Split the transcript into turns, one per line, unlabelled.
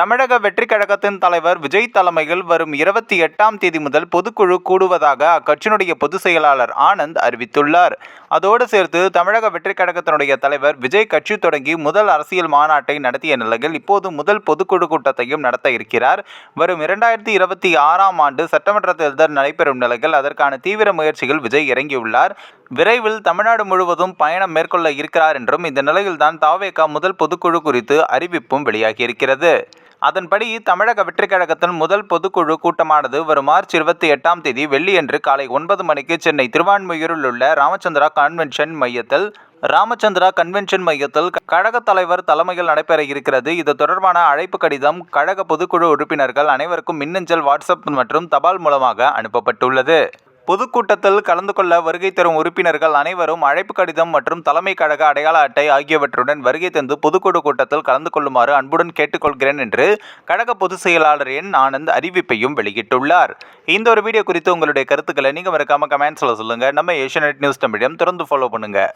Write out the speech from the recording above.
தமிழக வெற்றிக் கழகத்தின் தலைவர் விஜய் தலைமையில் வரும் இருபத்தி எட்டாம் தேதி முதல் பொதுக்குழு கூடுவதாக அக்கட்சியினுடைய பொதுச் செயலாளர் ஆனந்த் அறிவித்துள்ளார். அதோடு சேர்த்து தமிழக வெற்றிக் கழகத்தினுடைய தலைவர் விஜய் கட்சி தொடங்கி முதல் அரசியல் மாநாட்டை நடத்திய நிலையில் இப்போது முதல் பொதுக்குழு கூட்டத்தையும் நடத்த இருக்கிறார். வரும் இரண்டாயிரத்தி இருபத்தி ஆறாம் ஆண்டு சட்டமன்ற தேர்தல் நடைபெறும் நிலையில் அதற்கான தீவிர முயற்சியில் விஜய் இறங்கியுள்ளார். விரைவில் தமிழ்நாடு முழுவதும் பயணம் மேற்கொள்ள இருக்கிறார் என்றும் இந்த நிலையில்தான் தாவேகா முதல் பொதுக்குழு குறித்து அறிவிப்பும் வெளியாகியிருக்கிறது. அதன்படி தமிழக வெற்றிக் கழகத்தின் முதல் பொதுக்குழு கூட்டமானது வரும் மார்ச் இருபத்தி எட்டாம் தேதி வெள்ளியன்று காலை ஒன்பது மணிக்கு சென்னை திருவான்மையூரில் உள்ள ராமச்சந்திரா கன்வென்ஷன் மையத்தில் ராமச்சந்திரா கன்வென்ஷன் மையத்தில் கழக தலைவர் தலைமையில் நடைபெற இருக்கிறது. இது தொடர்பான அழைப்பு கடிதம் கழக பொதுக்குழு உறுப்பினர்கள் அனைவருக்கும் மின்னஞ்சல் வாட்ஸ்அப் மற்றும் தபால் மூலமாக அனுப்பப்பட்டுள்ளது. பொதுக்கூட்டத்தில் கலந்து கொள்ள வருகை தரும் உறுப்பினர்கள் அனைவரும் அழைப்பு கடிதம் மற்றும் தலைமை கழக அடையாள அட்டை ஆகியவற்றுடன் வருகை தந்து பொதுக்குழு கூட்டத்தில் கலந்து கொள்ளுமாறு அன்புடன் கேட்டுக்கொள்கிறேன் என்று கழக பொதுச் செயலாளர் என் ஆனந்த் அறிவிப்பையும் வெளியிட்டுள்ளார். இந்த ஒரு வீடியோ குறித்து உங்களுடைய கருத்துக்களை நீங்கள் மறக்காம கமெண்ட்ஸில் சொல்லுங்கள் நம்ம ஏஷியநெட் நியூஸ் தமிழம் தொடர்ந்து ஃபாலோ பண்ணுங்கள்